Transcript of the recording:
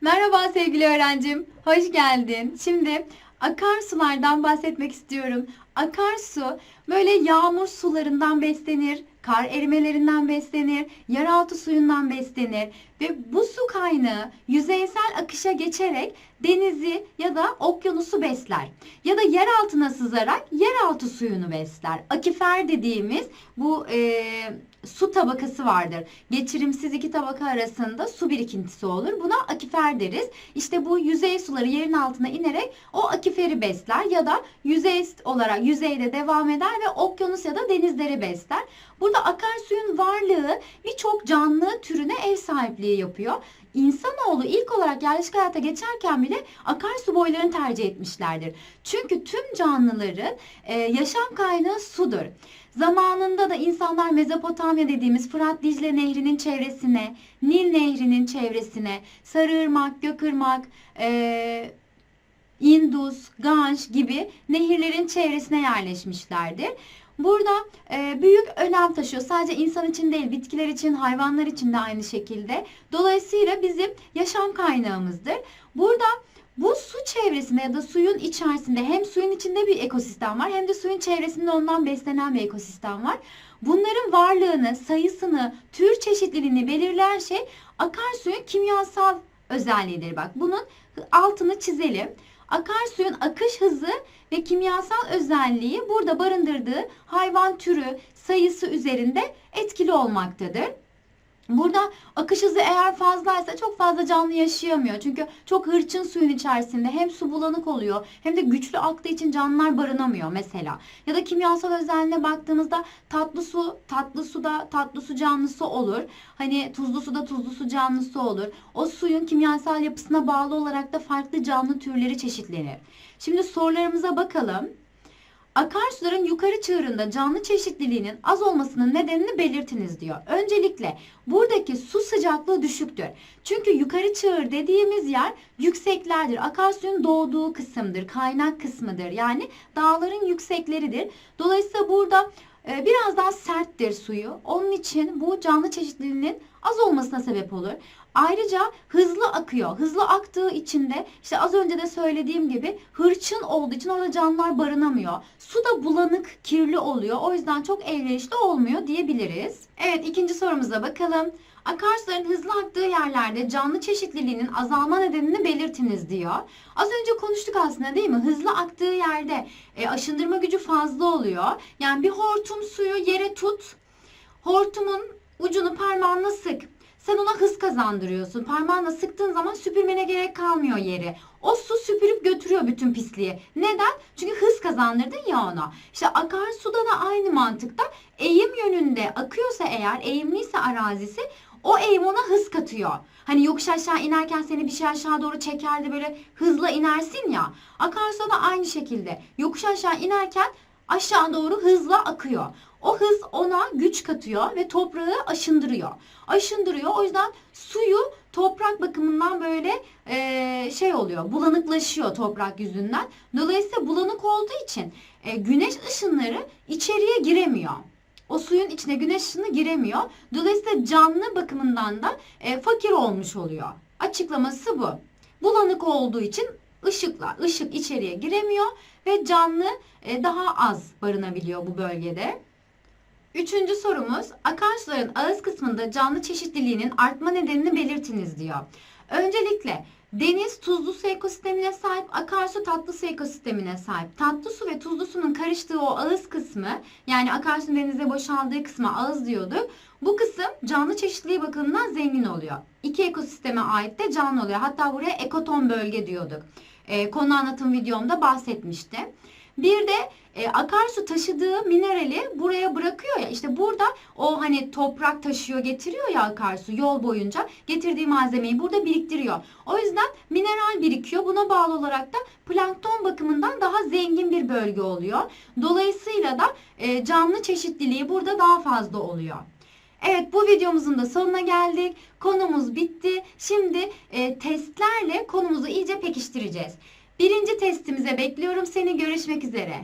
Merhaba sevgili öğrencim, hoş geldin. Şimdi akarsulardan bahsetmek istiyorum. Akarsu böyle yağmur sularından beslenir, kar erimelerinden beslenir, yeraltı suyundan beslenir ve bu su kaynağı yüzeysel akışa geçerek denizi ya da okyanusu besler. Ya da yer altına sızarak yeraltı suyunu besler. Akifer dediğimiz bu eee, su tabakası vardır. Geçirimsiz iki tabaka arasında su birikintisi olur. Buna akifer deriz. İşte bu yüzey suları yerin altına inerek o akiferi besler ya da yüzey olarak yüzeyde devam eder ve okyanus ya da denizleri besler. Burada akarsuyun varlığı birçok canlı türüne ev sahipliği yapıyor. İnsanoğlu ilk olarak yerleşik hayata geçerken bile akarsu boylarını tercih etmişlerdir. Çünkü tüm canlıların e, yaşam kaynağı sudur. Zamanında da insanlar Mezopotamya dediğimiz Fırat Dicle Nehri'nin çevresine, Nil Nehri'nin çevresine, Sarıırmak, Gökırmak, e, Indus, Ganj gibi nehirlerin çevresine yerleşmişlerdir. Burada e, büyük önem taşıyor. Sadece insan için değil, bitkiler için, hayvanlar için de aynı şekilde. Dolayısıyla bizim yaşam kaynağımızdır. Burada bu su çevresinde ya da suyun içerisinde hem suyun içinde bir ekosistem var hem de suyun çevresinde ondan beslenen bir ekosistem var. Bunların varlığını, sayısını, tür çeşitliliğini belirleyen şey akarsuyun kimyasal özelliğidir. Bak bunun altını çizelim. Akarsuyun akış hızı ve kimyasal özelliği burada barındırdığı hayvan türü sayısı üzerinde etkili olmaktadır. Burada akış hızı eğer fazlaysa çok fazla canlı yaşayamıyor. Çünkü çok hırçın suyun içerisinde hem su bulanık oluyor hem de güçlü aktığı için canlılar barınamıyor mesela. Ya da kimyasal özelliğine baktığımızda tatlı su, tatlı suda tatlı su canlısı olur. Hani tuzlu suda tuzlu su canlısı olur. O suyun kimyasal yapısına bağlı olarak da farklı canlı türleri çeşitlenir. Şimdi sorularımıza bakalım. Akarsuların yukarı çığırında canlı çeşitliliğinin az olmasının nedenini belirtiniz diyor. Öncelikle buradaki su sıcaklığı düşüktür. Çünkü yukarı çığır dediğimiz yer yükseklerdir. Akarsuyun doğduğu kısımdır, kaynak kısmıdır. Yani dağların yüksekleridir. Dolayısıyla burada biraz daha serttir suyu. Onun için bu canlı çeşitliliğinin az olmasına sebep olur. Ayrıca hızlı akıyor. Hızlı aktığı için de işte az önce de söylediğim gibi hırçın olduğu için orada canlılar barınamıyor. Su da bulanık, kirli oluyor. O yüzden çok elverişli olmuyor diyebiliriz. Evet ikinci sorumuza bakalım. Akarsuların hızlı aktığı yerlerde canlı çeşitliliğinin azalma nedenini belirtiniz diyor. Az önce konuştuk aslında değil mi? Hızlı aktığı yerde e, aşındırma gücü fazla oluyor. Yani bir hortum suyu yere tut. Hortumun ucunu parmağınla sık. Sen ona hız kazandırıyorsun. Parmağınla sıktığın zaman süpürmene gerek kalmıyor yeri. O su süpürüp götürüyor bütün pisliği. Neden? Çünkü hız kazandırdın ya ona. İşte akarsuda da aynı mantıkta eğim yönünde akıyorsa eğer eğimliyse arazisi o eğim ona hız katıyor. Hani yokuş aşağı inerken seni bir şey aşağı doğru çeker de böyle hızla inersin ya. Akarsuda da aynı şekilde. Yokuş aşağı inerken aşağı doğru hızla akıyor. O hız ona güç katıyor ve toprağı aşındırıyor. Aşındırıyor. O yüzden suyu toprak bakımından böyle eee, şey oluyor. Bulanıklaşıyor toprak yüzünden. Dolayısıyla bulanık olduğu için e, güneş ışınları içeriye giremiyor. O suyun içine güneş ışını giremiyor. Dolayısıyla canlı bakımından da e, fakir olmuş oluyor. Açıklaması bu. Bulanık olduğu için ışıkla ışık içeriye giremiyor ve canlı e, daha az barınabiliyor bu bölgede. Üçüncü sorumuz akarsuların ağız kısmında canlı çeşitliliğinin artma nedenini belirtiniz diyor. Öncelikle deniz tuzlu su ekosistemine sahip, akarsu tatlı su ekosistemine sahip. Tatlı su ve tuzlu sunun karıştığı o ağız kısmı yani akarsunun denize boşaldığı kısma ağız diyorduk. Bu kısım canlı çeşitliliği bakımından zengin oluyor. İki ekosisteme ait de canlı oluyor. Hatta buraya ekoton bölge diyorduk. Ee, konu anlatım videomda bahsetmiştim. Bir de e, akarsu taşıdığı minerali buraya bırakıyor ya işte burada o hani toprak taşıyor getiriyor ya akarsu yol boyunca getirdiği malzemeyi burada biriktiriyor. O yüzden mineral birikiyor. Buna bağlı olarak da plankton bakımından daha zengin bir bölge oluyor. Dolayısıyla da e, canlı çeşitliliği burada daha fazla oluyor. Evet bu videomuzun da sonuna geldik. Konumuz bitti. Şimdi e, testlerle konumuzu iyice pekiştireceğiz. Birinci testimize bekliyorum seni. Görüşmek üzere.